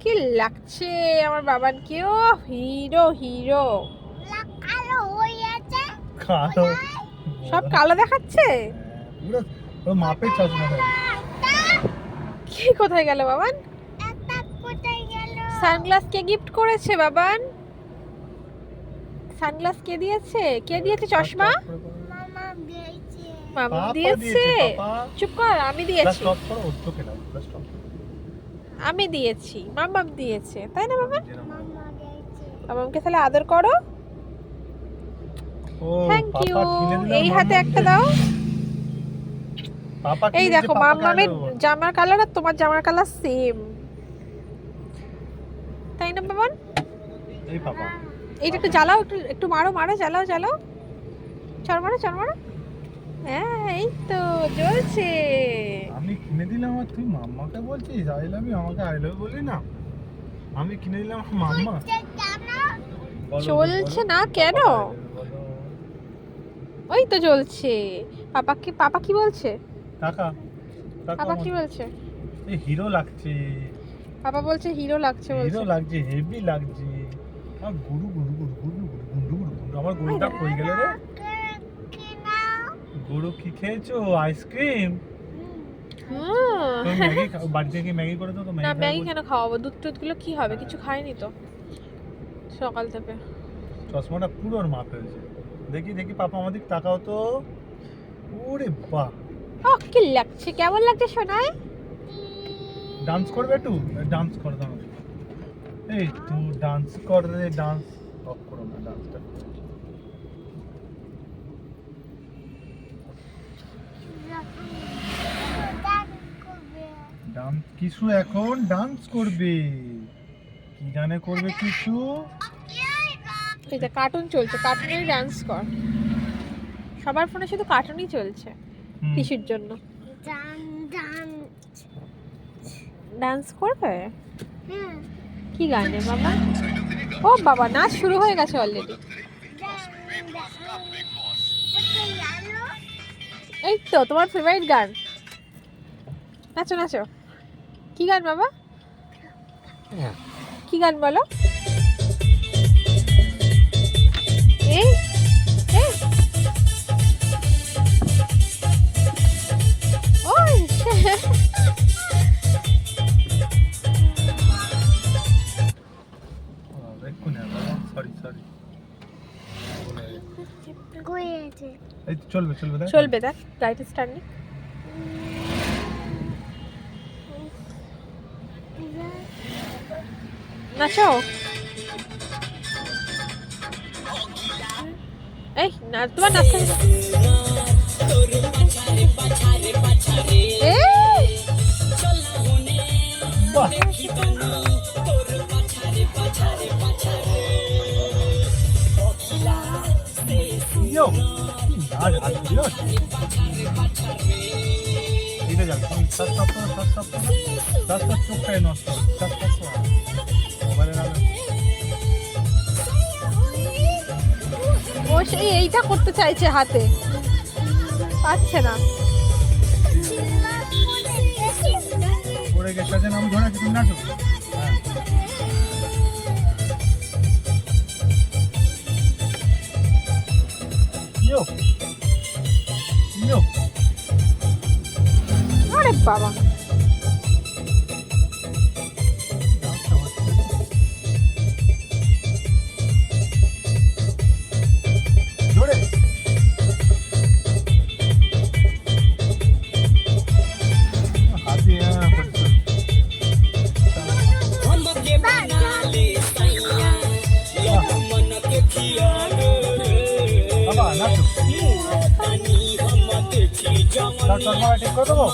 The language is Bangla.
কি লাগছে আমার বাবানকেও হিরো হিরো কালো হয়ে কালো সব কালো দেখাচ্ছে পুরো পুরো চশমা কি কোথায় গেল বাবান সানগ্লাস কে গিফট করেছে বাবান সানগ্লাস কে দিয়েছে কে দিয়েছে চশমা মামা দিয়েছে চুপ কর আমি দিয়েছি স্টপ করো ওর চোখে দাও প্লাস স্টপ আমি দিয়েছি মামাম দিয়েছে তাই না বাবা মামা মামামকে তাহলে আদর করো। ও থ্যাংক ইউ এই হাতে একটা দাও। এই দেখো মামামের জামার কালার আর তোমার জামার কালার সেম তাই না বাবা এই পাপা। এইটা একটু জ্বালাও একটু একটু মারো মারো জ্বালাও জ্বালাও। চল মারো চল মারো। হ্যাঁ এই তো চলছে আমি কিনে দিলাম আর তুই মাম্মাকে বলছিস আই লাভ আমাকে আই বলি না আমি কিনে দিলাম মাম্মা চলছে না কেন ওই তো চলছে পাপা কি পাপা কি বলছে কাকা পাপা কি বলছে এ হিরো লাগছে পাপা বলছে হিরো লাগছে বলছে হিরো লাগছে হেভি লাগছে আমার গুরু গুরু গুরু গুরু গুরু গুরু গুরু আমার গরুটা কই গেল রে গরু কি খেয়েছো? আইসক্রিম? বাড়িতে কি ম্যাগি করে দাও তো না ম্যাগি কেন খাওয়াবো? দুধ টুধগুলো কি হবে? কিছু খায়নি তো। সকাল থেকে। চশমাটা পুরো ওর মাপে হয়েছে। দেখি দেখি পাপা আমাদের তাকাও তো। ওরে বাহ ও কি লাগছে? কেমন লাগছে শোনায় ডান্স করবে একটু? ডান্স করে দাও এই তুই ডান্স কর রে ডান্স অফ করো না ডান্সটা ডান্স কিছু এখন ডান্স করবে। কি গানে করবে কিছু? এই যে কার্টুন চলছে কার্টুনেই ডান্স কর। সবার ফোনে শুধু কার্টুনই চলছে কিসের জন্য? ডান ডান ডান্স করবে? কি গানে বাবা? ও বাবা নাচ শুরু হয়ে গেছে অলরেডি এই তো তোমার ফেভারিট গান? নাচো নাচো। কি গান বাবা? কি গান বলো? এই সরি সরি এই চলবে চলবে দেখ। চলবে দেখ গাড়িটা স্টার্ট নাচো। এই না তোমার নাচতে এই! এইটা করতে চাইছে হাতে। পাচ্ছে না। পড়ে গেছে নাম ধরা কিছু 发吧。ঠিক করে দেবো?